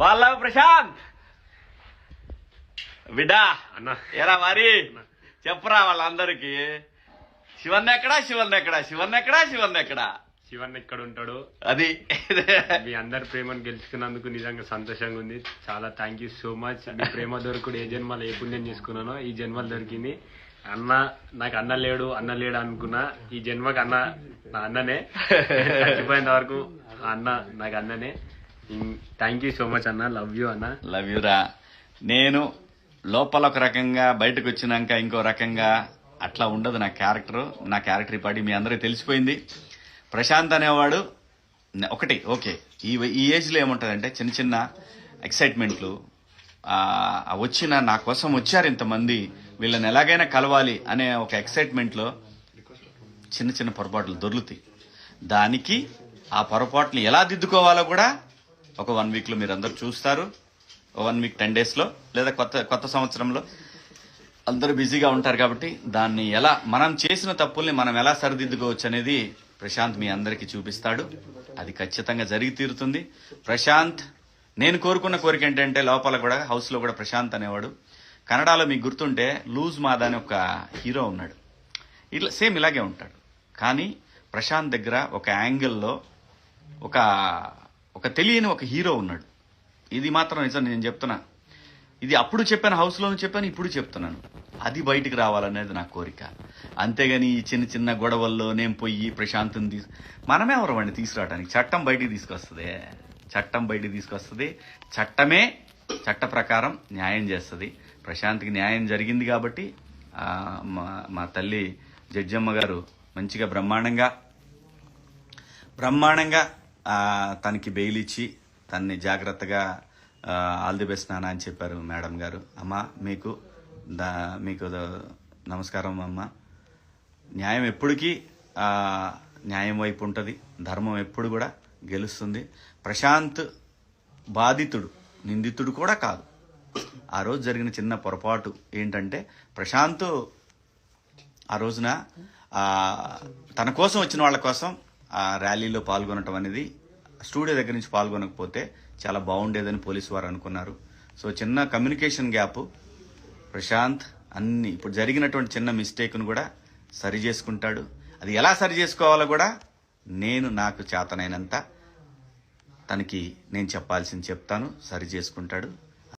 పల్లవి ప్రశాంత్. బిడ్డా అన్న. ఎరా మరి? చెప్పరా వాళ్ళందరికి. శివన్ ఎక్కడా? శివన్ ఎక్కడా? శివన్ ఎక్కడా? శివన్ ఎక్కడా? శివన్ ఎక్కడ ఉంటాడు అది. మీ అందరి ప్రేమను గెలుచుకున్నందుకు నిజంగా సంతోషంగా ఉంది. చాలా థ్యాంక్ యూ సో మచ్ మీ ప్రేమ దొరకుడు ఏ జన్మలో ఏ పుణ్యం చేసుకున్నానో ఈ జన్మలు దొరికింది. అన్న నాకు అన్న లేడు అన్న లేడు అనుకున్నా. ఈ జన్మకి అన్న నా అన్ననే. చచ్చిపోయేంత వరకు అన్న నాకు అన్ననే. థ్యాంక్ యూ సో మచ్ అన్న. లవ్ యూ అన్న. లవ్ యూరా నేను లోపల ఒక రకంగా బయటకు వచ్చినాక ఇంకో రకంగా అట్లా ఉండదు నా క్యారెక్టర్ నా క్యారెక్టర్ పాటి మీ అందరికీ తెలిసిపోయింది. ప్రశాంత్ అనేవాడు ఒకటి ఓకే ఈ ఈ ఏజ్లో ఏముంటుందంటే చిన్న చిన్న ఎక్సైట్మెంట్లు వచ్చిన నా కోసం వచ్చారు ఇంతమంది. వీళ్ళని ఎలాగైనా కలవాలి అనే ఒక ఎక్సైట్మెంట్లో చిన్న చిన్న పొరపాట్లు దొర్లుతాయి. దానికి ఆ పొరపాట్లు ఎలా దిద్దుకోవాలో కూడా ఒక వన్ వీక్లో మీరు అందరు చూస్తారు వన్ వీక్ టెన్ డేస్లో లేదా కొత్త కొత్త సంవత్సరంలో. అందరూ బిజీగా ఉంటారు కాబట్టి దాన్ని ఎలా మనం చేసిన తప్పుల్ని మనం ఎలా సరిదిద్దుకోవచ్చు అనేది ప్రశాంత్ మీ అందరికీ చూపిస్తాడు. అది ఖచ్చితంగా జరిగి తీరుతుంది. ప్రశాంత్ నేను కోరుకున్న కోరిక ఏంటంటే లోపల కూడా హౌస్లో కూడా ప్రశాంత్ అనేవాడు. కన్నడలో మీకు గుర్తుంటే లూజ్ మాదా అని ఒక హీరో ఉన్నాడు. ఇట్లా సేమ్ ఇలాగే ఉంటాడు. కానీ ప్రశాంత్ దగ్గర ఒక యాంగిల్లో ఒక ఒక తెలియని ఒక హీరో ఉన్నాడు. ఇది మాత్రం నిజం నేను చెప్తున్నా. ఇది అప్పుడు చెప్పాను హౌస్లోనూ చెప్పాను ఇప్పుడు చెప్తున్నాను. అది బయటికి రావాలనేది నా కోరిక. అంతేగాని ఈ చిన్న చిన్న గొడవల్లో నేను పోయి ప్రశాంతం తీసు మనమే ఎవరమండి తీసుకురావడానికి చట్టం బయటికి తీసుకొస్తుంది. చట్టం బయటికి తీసుకొస్తుంది. చట్టమే చట్ట ప్రకారం న్యాయం చేస్తుంది. ప్రశాంత్కి న్యాయం జరిగింది కాబట్టి మా మా తల్లి జడ్జమ్మ గారు మంచిగా బ్రహ్మాండంగా బ్రహ్మాండంగా తనకి బెయిల్ ఇచ్చి తన్ని జాగ్రత్తగా ఆల్ ది బెస్ట్ నాన్న అని చెప్పారు మేడం గారు. అమ్మ మీకు దా మీకు నమస్కారం అమ్మ. న్యాయం ఎప్పటికీ న్యాయం వైపు ఉంటుంది. ధర్మం ఎప్పుడు కూడా గెలుస్తుంది. ప్రశాంత్ బాధితుడు నిందితుడు కూడా కాదు. ఆ రోజు జరిగిన చిన్న పొరపాటు ఏంటంటే ప్రశాంత్ ఆ రోజున తన కోసం వచ్చిన వాళ్ళ కోసం ఆ ర్యాలీలో పాల్గొనటం అనేది స్టూడియో దగ్గర నుంచి పాల్గొనకపోతే చాలా బాగుండేదని పోలీసు వారు అనుకున్నారు. సో చిన్న కమ్యూనికేషన్ గ్యాప్ ప్రశాంత్ అన్ని ఇప్పుడు జరిగినటువంటి చిన్న మిస్టేక్ను కూడా సరి చేసుకుంటాడు. అది ఎలా సరి చేసుకోవాలో కూడా నేను నాకు చేతనైనంత తనకి నేను చెప్పాల్సింది చెప్తాను సరి చేసుకుంటాడు.